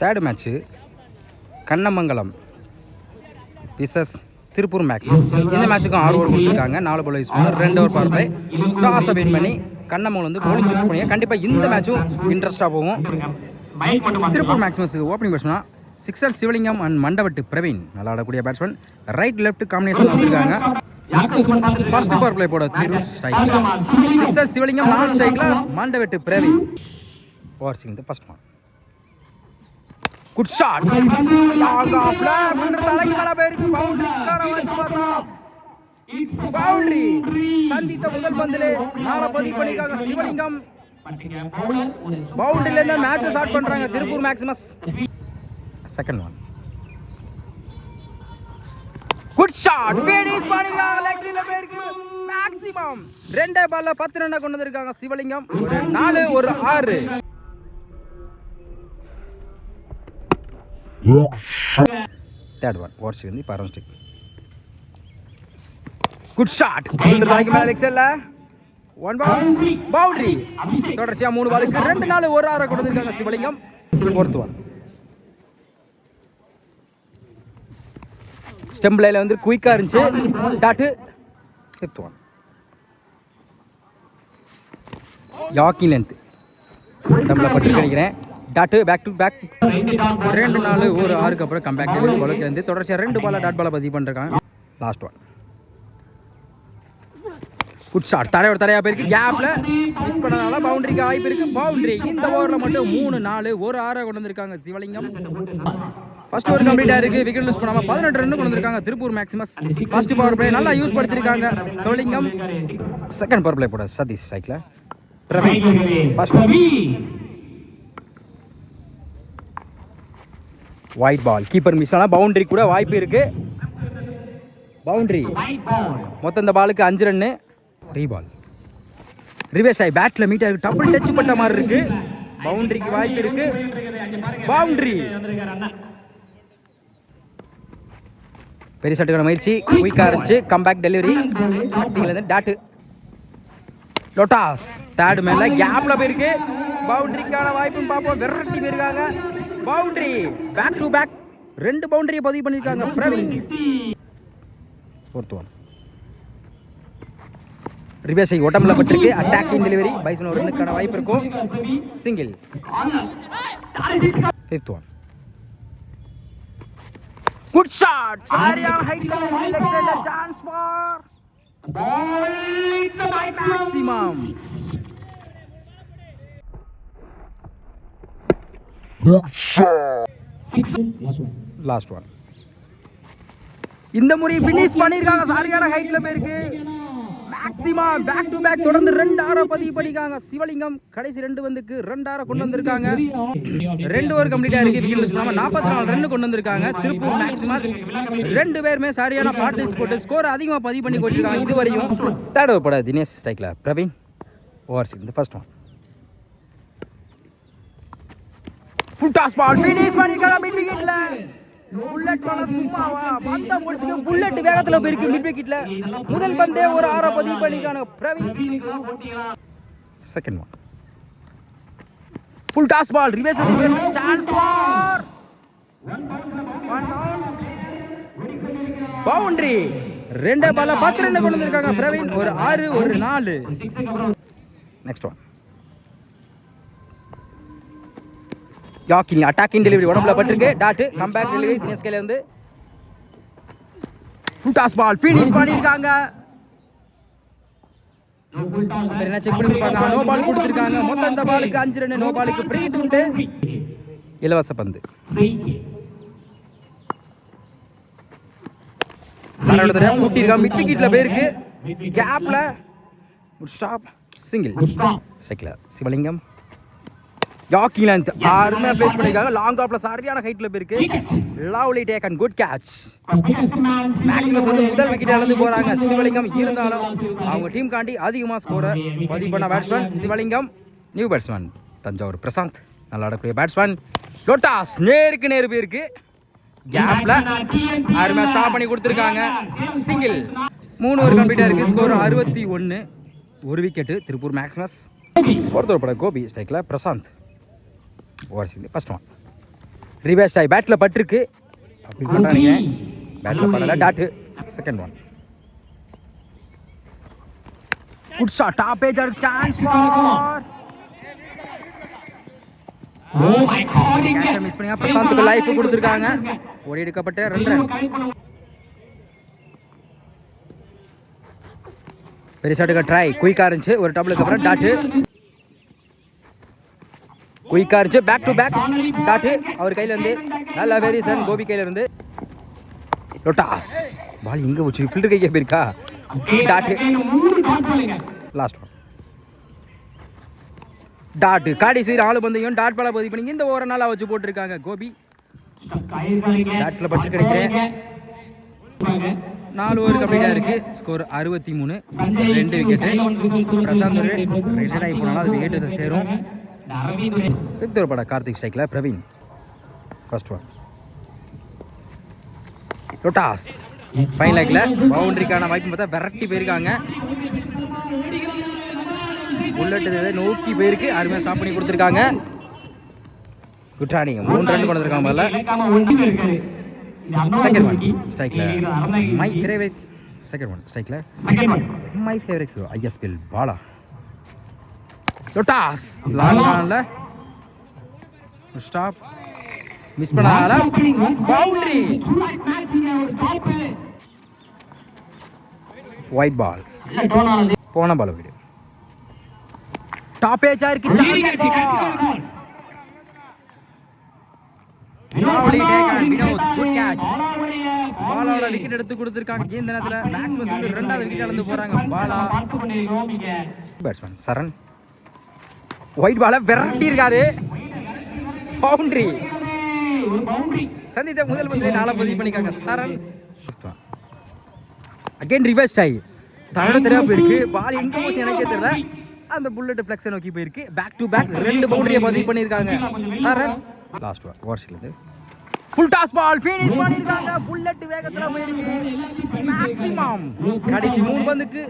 Third match Kannamangalam versus Tiruppur match இந்த மேட்ச்சுக்கும் ஆறு ஓவர் கொடுத்துருக்காங்க. நாலு பால் யூஸ் பண்ணி ரெண்டு ஓவர் பவர் பிளே டாஸை வின் பண்ணி கண்ணமங்கலம் வந்து bowling சூஸ் பண்ணி கண்டிப்பாக இந்த மேட்சும் இன்ட்ரெஸ்ட்டாக போகும். திருப்பூர் மேக்ஸிமஸுக்கு ஓப்பனிங் பேட்ஸ்மனா சிக்ஸர் சிவலிங்கம் அண்ட் மண்டவட்டு பிரவீன் நல்லா ஆடக்கூடிய பேட்ஸ்மேன் ரைட் லெஃப்ட் காம்பினேஷன் வந்திருக்காங்க. ஃபர்ஸ்ட் பவர் பிளே போட திரு ஸ்ட்ரைக்ல சிக்ஸர் சிவலிங்கம் நாலு ஸ்ட்ரைக்ல Mandavettu Praveen over Singh the first one good shot long ஆஃப்ல பண்ற தலைக்கு மேல போயிருக்கு பவுண்டரி காண வந்து பார்த்தா பவுண்டரி சந்தித்த முதல் பந்திலே நாளை பதிவு பண்ணியிருக்காங்க சிவலிங்கம். பவுண்டரில இருந்து மேட்ச் ஸ்டார்ட் பண்றாங்க Tiruppur Maximus second one good shot finish பண்ணிருக்காங்க லெக்ஸில பேருக்கு மேக்ஸிமம் ரெண்டே பால்ல பத்து ரன்னை கொண்டு வந்திருக்காங்க சிவலிங்கம். ஒரு நாலு ஒரு ஆறு. தேர்ட் ஒன் ஓவர் வந்து இப்போ அரௌண்ட் ஸ்டிக் குட் ஷாட் நாளைக்கு மேலே எக்ஸல்ல ஒன் பவுன்ஸ் பவுண்டரி தொடர்ச்சியாக மூணு பாலுக்கு ரெண்டு நாள் ஒரு ஆறாக கொடுத்துருக்காங்க சிவலிங்கம். ஃபோர்த் ஒன் ஸ்டெம் வந்து குயிக்காக இருந்துச்சு. Dot fifth one yorking length டம்பில் பட்டு நினைக்கிறேன். டாட்டு பேக் டு பேக் ரெண்டு நாள் ஒரு ஆறுக்கு அப்புறம் கம்பேக் பாலுக்கு இருந்து தொடர்ச்சியாக ரெண்டு பாலை டாட் பாலை பதிவு பண்ணிருக்காங்க. லாஸ்ட் ஒன் குட் ஷாட் தரையோட தரையா போயிருக்கு. கேப்ல மிஸ் பண்ணதால பவுண்டரிக்கு வாய்ப்பு இருக்கு. பவுண்டரி இந்த ஓவர்ல மட்டும் மூணு நாலு ஒரு ஆறை கொண்டு வந்திருக்காங்க சிவலிங்கம். ஃபர்ஸ்ட் ஓவர் கம்ப்ளீட் ஆயிருக்கு விக்கெட் லூஸ் பண்ணாம பதினெட்டு ரன் கொண்டு வந்திருக்காங்க Tiruppur Maximus first power play நல்லா யூஸ் படுத்திருக்காங்க சிவலிங்கம். செகண்ட் பவர் பிளே போட Sathish cycle Praveen first wide ball keeper miss ஆனால் பவுண்டரி கூட வாய்ப்பு இருக்குது பவுண்டரி மொத்தம் இந்த பாலுக்கு அஞ்சு ரன்னு ரீபால் ரிவேஸ் ஆகி பேட்டில் மீட் ஆகி டபுள் டச் பட்ட மாதிரி இருக்கு. பவுண்டரிக்கு வாய்ப்பு இருக்கு. பவுண்டரி பெரிய சட்டுக்கான முயற்சி. குயிக்காக இருந்துச்சு. கம்பேக் டெலிவரி சக்தியிலேருந்து டாட்டு லொட்டாஸ் தேர்டு மேலே கேப்பில் போயிருக்கு. பவுண்டரிக்கான வாய்ப்புன்னு பார்ப்போம். விரட்டி போயிருக்காங்க. பவுண்டரி பேக் டு பேக் ரெண்டு பவுண்டரியை பதிவு பண்ணியிருக்காங்க பிரவீன். ஃபோர்த் ஒன் ரிவேஸ் உடம்புல பட்டிருக்கு. அட்டாக்கிங் டெலிவரி பைசன் ஒரு ரன்னுக்கான வாய்ப்பு இருக்கும். Single fifth one good shot சரியான ஹைட்ல லெக் சைடுல chance for maximum last one இந்த முறை ஃபினிஷ் பண்ணியிருக்காங்க. சாரியான ஹைட்டில் போயிருக்கு. மேக்ஸிமம் பேக் டு பேக் தொடர்ந்து ரெண்டு ஆரோ பதிவு பண்ணிருக்காங்க சிவலிங்கம் கடைசி ரெண்டு வந்துக்கு ரெண்டு ஆரோ கொண்டு வந்திருக்காங்க. ரெண்டு ஓவர் கம்ப்ளீட்டா இருக்கு. விக்கெட் லூஸ் நாற்பத்தி நாலு ரன் கொண்டு வந்திருக்காங்க. திருப்பூர் மேக்ஸிமஸ் ரெண்டு பேருமே சரியான பார்ட்டிஸ் போட்டு ஸ்கோர் அதிகமாக பதிவு பண்ணி கொண்டிருக்காங்க இது வரையும் தேர்ட் ஓவர் போட தினேஷ் ஸ்ட்ரைக்ல பிரவீன் ஓவர் இந்த first one full toss ball finish பண்ணிருக்காங்க மிட் விக்கெட்ல புல்லட் பண்ண சும்மாவா? பந்த முடிச்சுக்கு புல்லட் வேகத்துல போயிருக்கு மிட் விக்கெட்ல முதல் பந்தே ஒரு ஆற பதிவு பண்ணிருக்காங்க Praveen. Second one full toss ball reverse chance for one bounce boundary ரெண்டே பால்ல பத்து ரன் கொண்டு வந்திருக்காங்க பிரவீன். ஒரு ஆறு ஒரு நாலு. நெக்ஸ்ட் ஒன் யாக்கிங் அட்டாக்கிங் டெலிவரி உடம்புல பட்டிருக்கு. டாட் கம்பேக் டெலிவரி தினேஷ் கையில இருந்து. ஃபுல் டாஸ் பால் ஃபினிஷ் பண்ணியிருக்காங்க என்ன செக் பண்ணி கொடுப்பாங்க நோ பால் கொடுத்துருக்காங்க. மொத்தம் இந்த பாலுக்கு அஞ்சு ரன் நோ பாலுக்கு ஃப்ரீ உண்டு இலவச பந்து. கூட்டியிருக்காங்க மிட் விக்கெட்ல போயிருக்கு கேப்ல ஸ்டாப் சிங்கிள் சிவலிங்கம் யாக்கி லென்த் ஆறுமே ஃபேஸ் பண்ணிருக்காங்க. லாங் ஆஃப்ல சரியான ஹைட்ல போயிருக்கு. Lovely take and good catch Maximus வந்து முதல் விக்கெட் இழந்து போறாங்க. சிவலிங்கம் இருந்தாலும் அவங்க டீம் காண்டி அதிகமாக ஸ்கோரை பதிவு பண்ண batsman Sivalingam new batsman Thanjavur Prashanth நல்லா ஆடக்கூடிய பேட்ஸ்மேன் லோட்டாஸ் நேருக்கு நேரு போயிருக்கு. கேப்ல அருமையா ஸ்டாப் பண்ணி கொடுத்துருக்காங்க. சிங்கிள் மூணு ஓவர் கம்ப்ளீட்டாக இருக்கு ஸ்கோர் அறுபத்தி ஒன்று ஒரு விக்கெட்டு திருப்பூர் மேக்ஸிமஸ் ஒருத்தர் பட கோபி ஸ்ட்ரைக்கில் பிரசாந்த். ஓவர் சிங் ஃபர்ஸ்ட் ஒன் ரிவேஸ் ஆகி பேட்டில் பட்டிருக்கு. அப்படி பண்ணுறாங்க பேட்டில் படலை. Dot second one good shot top ஏஜர் chance for! கேட்சை மிஸ் பண்ணி பிரசாந்துக்கு லைஃப் கொடுத்துருக்காங்க. ஓடி எடுக்கப்பட்ட ரெண்டு ரன் பெரிய ஷாட்டுக்கு ட்ரை குயிக்காக இருந்துச்சு. ஒரு டபுளுக்கு அப்புறம் டாட்டு குயிக்காக இருந்துச்சு பேக் டு பேக் டாட்டு அவர் கையிலேருந்து நல்ல வெரி சன் கோபி கையிலேருந்து. லொட்டாஸ் பால் இங்கே போச்சு ஃபில்டர் கைக்கே போயிருக்கா dot dot last one dot காடி சீர் ஆளு பந்தையும். டாட் பால பதிவு பண்ணி இந்த ஓர நாளாக வச்சு போட்டிருக்காங்க கோபி. டாட்டில் பட்டு கிடைக்கிறேன். நாலு ஓவர் கம்ப்ளீட்டாக இருக்குது ஸ்கோர் அறுபத்தி மூணு. ரெண்டு விக்கெட்டு பிரசாந்த் ஒரு ரிட்டையர்ட் ஆகி போனாலும் அது விக்கெட்டு சேரும். ஃபிஃப்த் ஓவர் பட கார்த்திக் ஸ்ட்ரைக்கில் பிரவீன். ஃபர்ஸ்ட் ஒன் லொட்டாஸ் ஃபைன் லேக்கில் பவுண்டரிக்கான வாய்ப்பு பார்த்தா விரட்டி போயிருக்காங்க. புல்லட் இதை நோக்கி போயிருக்கு. அருமையாக ஸ்டாப் பண்ணி கொடுத்துருக்காங்க. குட்டானிங்க மூணு ரன் கொண்டு வந்திருக்காங்க முதல்ல. செகண்ட் ஒன் ஸ்ட்ரைக்கில் மை ஃபேவரட் செகண்ட் ஒன் ஸ்ட்ரைக்கில் மை ஃபேவரட் ஐஎஸ்பிஎல் பாலா லொட்டாஸ் லாங் ஆனில் ஸ்டாப் மிஸ் பண்ணால பவுண்டரி ஒயிட் பால் போன பால் வீடு டாப் ஏஜா இருக்கு. பாலாவோட விக்கெட் எடுத்து கொடுத்துருக்காங்க இந்த நேரத்தில் வந்து ரெண்டாவது விக்கெட் இழந்து போறாங்க பாலா பேட்ஸ்மேன் சரண் ஒயிட் பாலை விரட்டி இருக்காரு. பவுண்டரி சந்தித்த முதல் பந்திலே நாளை பதிவு பண்ணிக்காங்க சரண். அகைன் ரிவர்ஸ் ஆகி தன்னோட தெரியா போயிருக்கு. பால் எங்க போச்சு எனக்கே தெரியல. அந்த புல்லட் ஃப்ளெக்ஸை நோக்கி போயிருக்கு. பேக் டு பேக் ரெண்டு பவுண்டரியை பதிவு பண்ணியிருக்காங்க. சரண். லாஸ்ட் ஓவர் ஓவர்ஸ்லேருந்து ஃபுல் டாஸ் பால் ஃபினிஷ் பண்ணிருக்காங்க புல்லட் வேகத்துல போயிருக்கு. மேக்ஸிமம் கடைசி மூணு பந்துக்கு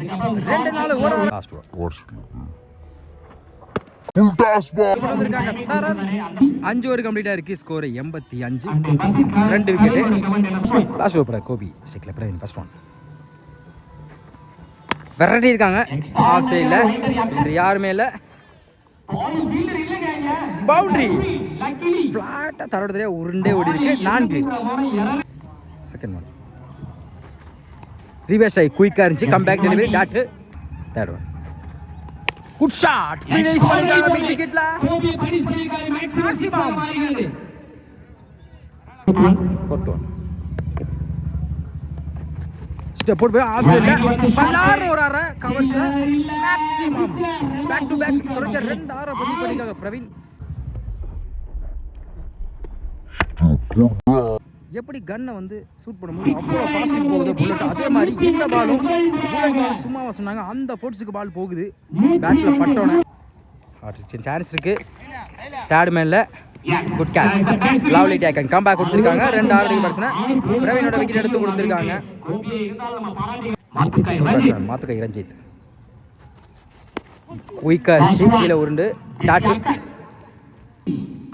ரெண்டு நாள் ஒரு லாஸ்ட் ஓவர் Full வந்திருக்காங்க சரண் அஞ்சு ஓவர் கம்ப்ளீட்டாக இருக்கு ஸ்கோர் எண்பத்தி அஞ்சு. ரெண்டு விக்கெட்டு லாஸ்ட் ஓவர் கோபி ஸ்டிக்ல பிரவீன் ஃபர்ஸ்ட் ஒன் விரட்டி இருக்காங்க. ஆஃப் சைடில் இன்று யாருமே இல்லை. பவுண்டரி ஃப்ளாட்டாக தரோடதுலேயே உருண்டே ஓடி இருக்கு நான்கு. செகண்ட் ஒன் ரிவர்ஸ் ஆகி குயிக்காக இருந்துச்சு. Comeback delivery dot third one good shot finish பண்ணிருக்காங்க பிக் விக்கெட்ல மேக்ஸிமம் ஃபோர்த் ஒன் ஸ்டெப் போட்டு போய் ஆஃப் சைடில் பல்லாறு ஒரு அரை கவர்ஸ்ல மேக்ஸிமம் பேக் டு பேக் தொடர்ச்சி ரெண்டு ஆறை பதிவு பண்ணிருக்காங்க பிரவீன் எப்படி கன்னை வந்து சூட் பண்ணும்போது அவ்வளோ ஃபாஸ்ட்டுக்கு போகுது புல்லட் அதே மாதிரி இந்த பாலும் புல்லட் பால் சும்மாவா சொன்னாங்க அந்த ஃபோர்ஸுக்கு பால் போகுது. பேட்டில் பட்டோன்னே சான்ஸ் இருக்கு. Third மேனில் good catch lovely take and comeback கொடுத்துருக்காங்க. ரெண்டு ஆறு பிரச்சனை பிரவீனோட விக்கெட் எடுத்து கொடுத்துருக்காங்க. மாத்துக்கை ரஞ்சித் குயிக்காக இருந்துச்சு கீழே உருண்டு. டாட்டு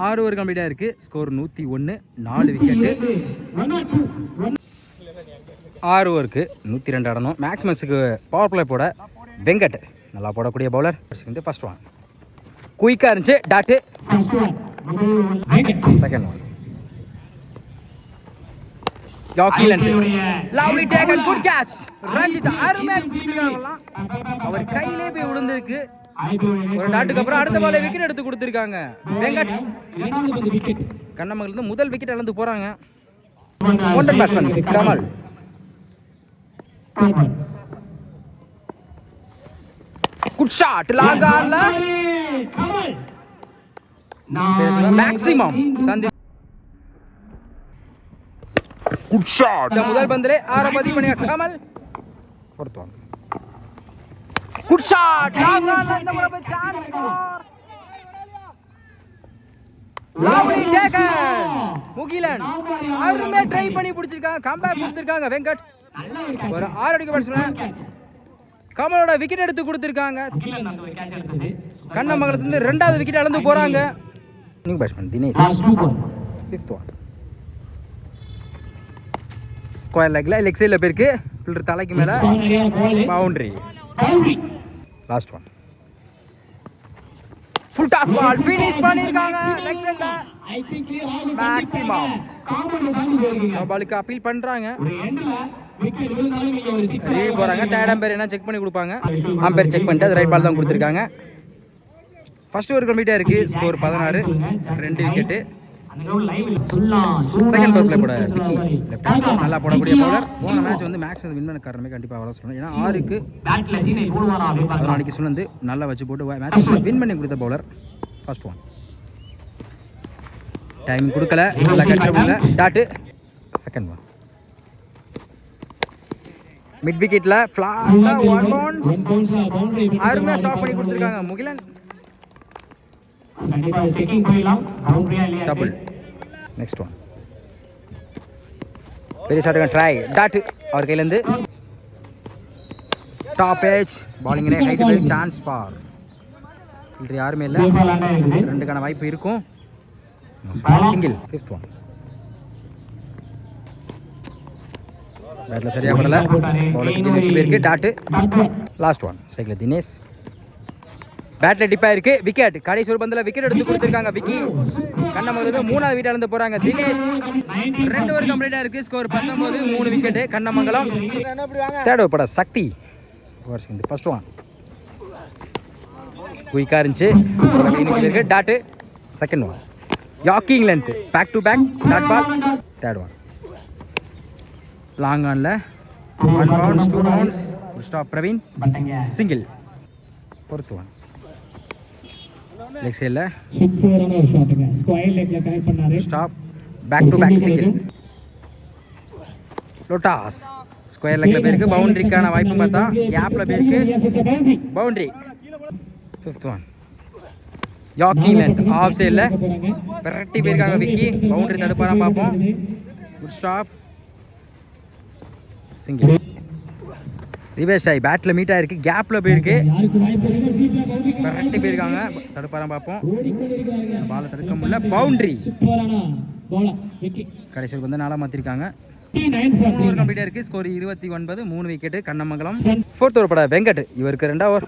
ஆறு ஓவர் கம்ப்ளீட்டாக இருக்குது ஸ்கோர் நூற்றி ஒன்று நாலு விக்கெட்டு ஆறு ஓவருக்கு நூற்றி ரெண்டு ஆடணும். மேக்ஸிமஸுக்கு பவர் பிளே போட வெங்கட் நல்லா போடக்கூடிய பவுலர் வந்து ஃபர்ஸ்ட் ஒன் குயிக்காக இருந்துச்சு. Dot second one லாக்கிலண்ட் lovely take and good catch Ranjith அருமையா பிடிச்சிருக்காங்கலாம் அவர் கையிலே போய் விழுந்திருக்கு. ஒரு டாட்டுக்கு அப்புறம் அடுத்த பாலை விக்கெட் எடுத்து கொடுத்துருக்காங்க. வெங்கட் கண்ணமங்கல் இருந்து முதல் விக்கெட் இழந்து போறாங்க. ஒன்றன் batsman Kamal. Good shot maximum சந்தி. இந்த முதல் பந்திலே பதிவு பண்ணிய Kamal. Fourth one good shot long ஆன்ல இந்த முறை chance for lovely taken Mugilan அருமையா ட்ரை பண்ணி பிடிச்சிருக்காங்க. கம்பேக் கொடுத்துருக்காங்க வெங்கட். ஒரு ஆறு அடிக்க பேட்ஸ்மேன் கமலோட விக்கெட் எடுத்து கொடுத்துருக்காங்க. கண்ணமங்கலத்துலேருந்து ரெண்டாவது விக்கெட் இழந்து போகிறாங்க new batsman Dinesh. Fifth one square லெக்கில் leg சைடில் போயிருக்கு. ஃபில்டர் தலைக்கு மேலே. Boundary last one full toss ball finish. Compound தாண்டி போயிருக்கீங்க. பாலுக்கு அப்பீல் six ரிவ்யூ போகிறாங்க தேர்ட் அம்பேர் என்ன செக் பண்ணி கொடுப்பாங்க? அம்பேர் செக் பண்ணிட்டு அது ரைட் பால் தான் கொடுத்துருக்காங்க. ஃபர்ஸ்ட் ஒரு கம்ப்ளீட்டாக இருக்குது ஸ்கோர் பதினாறு. ரெண்டு விக்கெட்டு செகண்ட் பவர் பிளே போட விக்கி. லெஃப்ட் ஹேண்ட் நல்லா போடக்கூடிய பவுலர் போன மேட்ச் வந்து மேட்ச் வின் பண்ண காரணமே கண்டிப்பாக வர சொல்லணும். ஏன்னா ஆறுக்கு பார்க்கலாம். பதினாலுக்கு சுழந்து நல்லா வச்சு போட்டு மேட்ச் வின் பண்ணி கொடுத்த பவுலர் ஃபர்ஸ்ட் ஒன் டைம் கொடுக்கல. நல்லா கஷ்டப்படல. டாட்டு செகண்ட் ஒன் மிட் விக்கெட்டில் ஃப்ளாட்டாக ஒன் பவுன்ஸ் அருமையாக ஸ்டாப் பண்ணி கொடுத்துருக்காங்க முகிலன். கண்டிப்பா checking போயிடலாம். ஆ இல்லையா? டபுள் நெக்ஸ்ட் ஒன் பெரிய ஷாட்டுங்க ட்ரை டாட்டு அவர் கையிலேருந்து. டாப் ஏஜ் பாலிங்கே ஹைட் சான்ஸ் ஃபார் இன்று யாருமே இல்லை. ரெண்டுக்கான வாய்ப்பு இருக்கும். சிங்கிள் ஃபிஃப்த் ஒன் பேட்டில் சரியாக நெத்தி பேருக்கு டாட்டு. லாஸ்ட் ஒன் சைக்கிள் தினேஷ். பேட்டில் டிப்பாக இருக்குது விக்கெட் கடைசி ஒரு பந்தில் விக்கெட் எடுத்து கொடுத்துருக்காங்க விக்கி. கண்ணமங்கலத்து மூணாவது வீட்டாக இருந்து போகிறாங்க தினேஷ். ரெண்டு ஒரு கம்ப்ளீட்டாக இருக்குது ஸ்கோர் பத்தொம்போது மூணு விக்கெட்டு கண்ணமங்கலம். தேர்ட் பட சக்தி. ஃபர்ஸ்ட் ஒன் குயிக்காக இருந்துச்சு. இன்னைக்கு dot second one yorking length back to back dot ball third one long ஆனில் one bounce two bounce stop Praveen single fourth one leg சைடில் சூப்பரான ஒரு ஷாட்டுங்க ஸ்கொயர் லெக்ல கனெக்ட் பண்ணாரு stop back to back single லோட்டாஸ் square லெக்கில் போயிருக்கு பவுண்டரிக்கான வாய்ப்பு பார்த்தா கேப்பில் போயிருக்கு. Boundary fifth one yorking length off சைடில். விரட்டி போயிருக்காங்க விக்கி பவுண்டரி தடுப்பாரா பார்ப்போம். குட் ஸ்டாப் சிங்கிள் ரிவேஸ்ட் ஆகி பேட்டில் மீட் ஆயிருக்கு. கேப்பில் போயிருக்கு. விரட்டி போயிருக்காங்க. தடுப்பாரா பார்ப்போம். பாலை தடுக்க முடியல. பவுண்டரி. கடைசியில் வந்து நாளாக மாற்றிருக்காங்க 59 for மூணு ஓவர் கம்ப்ளீட்டாக இருக்குது ஸ்கோர் இருபத்தி ஒன்பது மூணு விக்கெட்டு கண்ணமங்கலம். ஃபோர்த் ஓவர் பட வெங்கட். இவருக்கு ரெண்டா over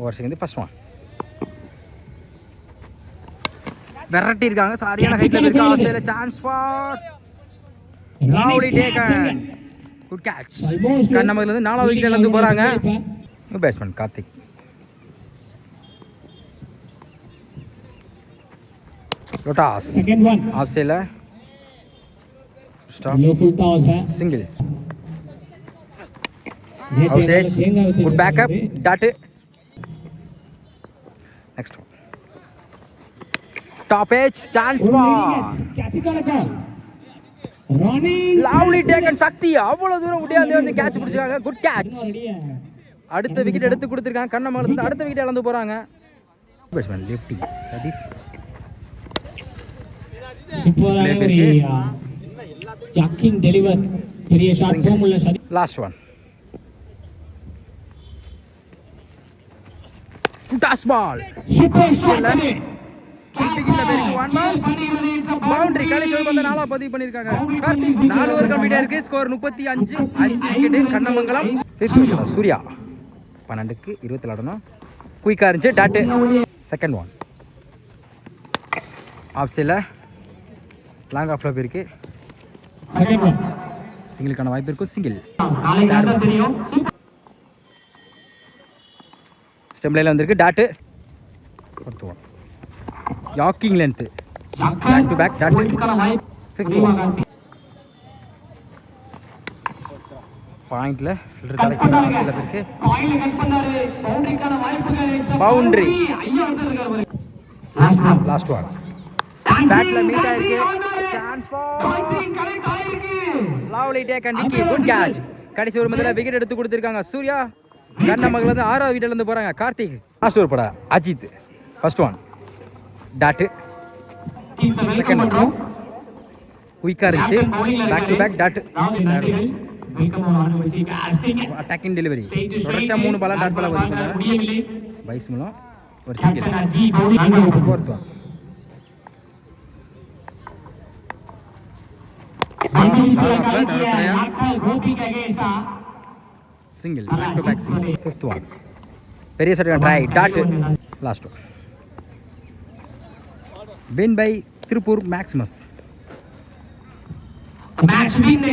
over second first one விரட்டி இருக்காங்க சரியான ஹைட்ல இருக்கு chance for lovely taken good catch Almost கண்ணமங்கல இருந்து நாலாவது விக்கெட் இழந்து போறாங்க. நியூ பேட்ஸ்மேன் கார்த்திக் லோட்டாஸ் Second one. ஆஃப் சைடில் stop Local toss, eh? Single நேத்து அவுட் சைட் என்னால தேங்காய் with good backup dot next one top edge chance for Catch கணக்கா. Running. லவ்லி டேக்கன் சக்தி அவ்வளவு தூரம் முடியாது வந்து கேட்ச் பிடிச்சாங்க குட் கேட்ச்? அடுத்த விக்கெட் எடுத்து கொடுத்துருக்காங்க. கண்ணமங்கலத்துல இருந்து அடுத்த விக்கெட் இழந்து போறாங்க. Batsman lefty Satish last one toss ball super shot விக்கெட்ல பேருக்கு ஒன் பவுன்ஸ் பவுண்டரி கடைசி ஒரு பந்து நாலா பதிவு பண்ணிருக்காங்க கார்த்திக் நாலு ஓவர் கம்ப்ளீட்டா இருக்கு ஸ்கோர் முப்பத்தி அஞ்சு. அஞ்சு விக்கெட் கண்ணமங்கலம் சூர்யா பன்னெண்டுக்கு இருபத்தி ஆடணும். குயிக்கா இருந்துச்சு. டாட்டு செகண்ட் ஒன் ஆஃப் சைடில் லாங் ஆஃப்ல போயிருக்கு. சிங்கிளுக்கான வாய்ப்பு இருக்கும். சிங்கிள் ஸ்டெம்லையில் வந்திருக்கு. Dot one yorking length back to back dot fifth பாயிண்ட்ல ஃபில்டர் தலைக்கு சில பேருக்கு. பவுண்டரி லாஸ்ட் ஒன் பேட்ல மீட் ஆயிருக்கு. Chance lovely take and Vicky good catch கடைசி ஒரு மதில விக்கெட் எடுத்து கொடுத்துருக்காங்க. சூர்யா கண்ண மகள் வந்து ஆறாவது வீட்டிலேருந்து போகிறாங்க கார்த்திக். லாஸ்ட் ஒரு படா. Ajith. First one dot second one குயிக்காக இருந்துச்சு back to back dot attacking delivery தொடர்ச்சியாக மூணு பாலா டாட் பாலா பதிவு பண்ணாங்க வைஸ் மூலம் ஒரு single fourth one single back to back single fifth one பெரிய சட்டை try dot last one win by Tiruppur Maximus match win